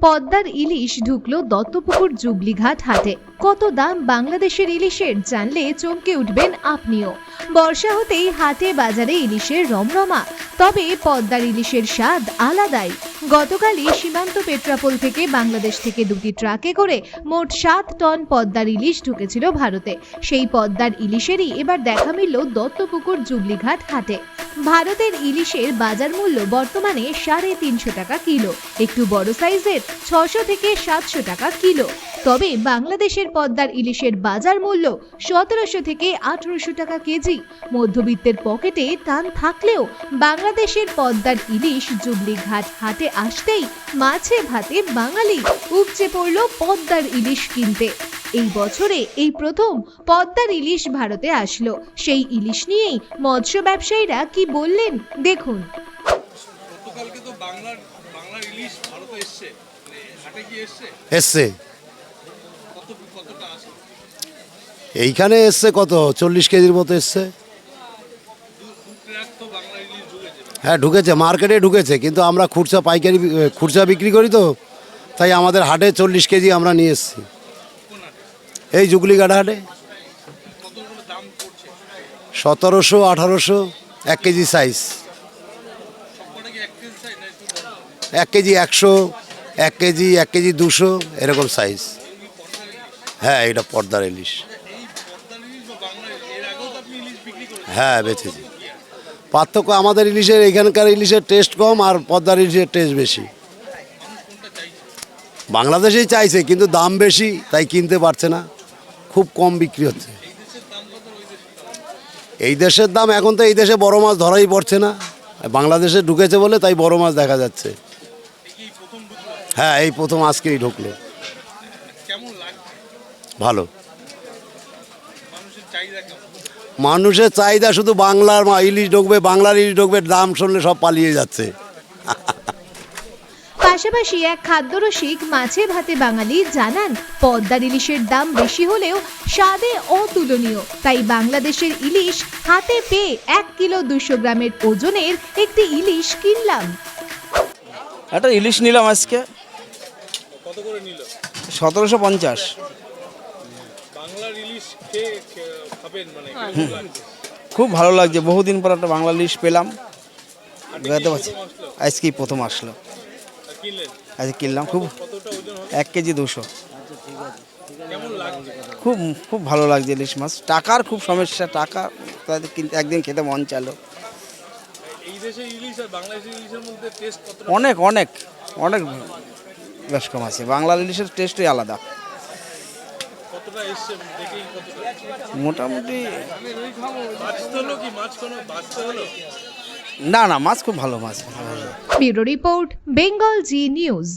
পদ্মার ইলিশ ঢুকলো দত্তপুকুর জুবলিঘাট হাটে। কত দাম বাংলাদেশের ইলিশের জানলে চমকে উঠবেন আপনিও। বর্ষা হতেই হাটে বাজারে ইলিশের রমরমা। তবে পদ্মার ইলিশের স্বাদ আলাদাই। গতকালই সীমান্ত পেট্রাপোল থেকে বাংলাদেশ থেকে দুটি ট্রাকে করে মোট সাত টন পদ্মার ইলিশ ঢুকেছিল ভারতে। সেই পদ্মার ইলিশেরই এবার দেখা মিলল দত্তপুকুর জুবলিঘাট হাটে। ভারতের ইলিশের বাজার মূল্য বর্তমানে সাড়ে তিনশো টাকা কিলো। একটু বড় সাইজের ছশো থেকে সাতশো টাকা কিলো। তবে বাংলাদেশের পদ্মার ইলিশের বাজার মূল্য সতেরোশো থেকে আঠারোশো টাকা কেজি। মধ্যবিত্তের পকেটে টান থাকলেও বাংলাদেশের পদ্মার ইলিশ জুবলি ঘাট হাটে আসতেই মাছে ভাতে বাঙালি উপচে পড়ল পদ্মার ইলিশ কিনতে। এই বছরে এই প্রথম পদ্মার ইলিশ ভারতে আসলো। সেই ইলিশ নিয়েই মৎস্য ব্যবসায়ীরা কি বললেন দেখুন। গতকালকে তো বাংলার বাংলার ইলিশ ভারতে এসছে। মানে এইখানে এসছে কত? চল্লিশ কেজির মতো এসছে দু ট্রাক তো বাংলার ইলিশ ঢুকেছে হ্যাঁ ঢুকেছে মার্কেটে ঢুকেছে, কিন্তু আমরা খুচরা পাইকারি খুচরা বিক্রি করি তো, তাই আমাদের হাটে চল্লিশ কেজি আমরা নিয়ে এসেছি। এই জুগলিঘাট হাটে। সতেরোশো, আঠারোশো, এক কেজি সাইজ এক কেজি একশো, এক কেজি এক কেজি দুশো, এরকম সাইজ হ্যাঁ এটা পর্দার ইলিশ। হ্যাঁ বেচেছি। পার্থক্য আমাদের ইলিশের, এখানকার ইলিশের টেস্ট কম আর পদ্মার ইলিশের টেস্ট বেশি। বাংলাদেশেই চাইছে, কিন্তু দাম বেশি, তাই কিনতে পারছে না। খুব কম বিক্রি হচ্ছে। এই দেশের দাম, এখন তো এই দেশে বড় মাছ ধরাই পড়ছে না। বাংলাদেশে ঢুকেছে বলে তাই বড় মাছ দেখা যাচ্ছে। হ্যাঁ এই প্রথম আজকেই ঢুকলো। ভালো। মানুষের চাহিদা শুধু বাংলার ইলিশ ঢুকবে বাংলার ইলিশ ঢুকবে দাম শুনলে সব পালিয়ে যাচ্ছে। পাশাপাশি এক খাদ্যরসিক মাছে ভাতে বাঙালি জানান পদ্মার ইলিশের দাম বেশি হলেও স্বাদে অতুলনীয়। তাই বাংলাদেশের ইলিশ হাতে পেয়ে এক কিলো দুশো গ্রামের ওজনের একটি ইলিশ কিনলাম। একটা ইলিশ নিলাম আজকে। কত করে নিল? সতেরোশো পঞ্চাশ বাংলার ইলিশ খেয়ে খে- খাবেন মানে কেমন লাগছে খুব ভালো লাগছে বহুদিন পর একটা বাংলা ইলিশ পেলাম। বেড়াতে পারছি। প্রথম আসলো। আজকেই প্রথম আসলো আজকে কিনলাম। খুব এক কেজি দুশো। খুব খুব ভালো লাগছে ইলিশ মাছ। টাকার খুব সমস্যা টাকা তাদের কিনতে একদিন খেতে মন চালো অনেক অনেক অনেক বেশ কম আছে। বাংলা ইলিশের টেস্টই আলাদা। মোটামুটি না না মাছ খুব ভালো মাছ bureau report Bengal Zee news.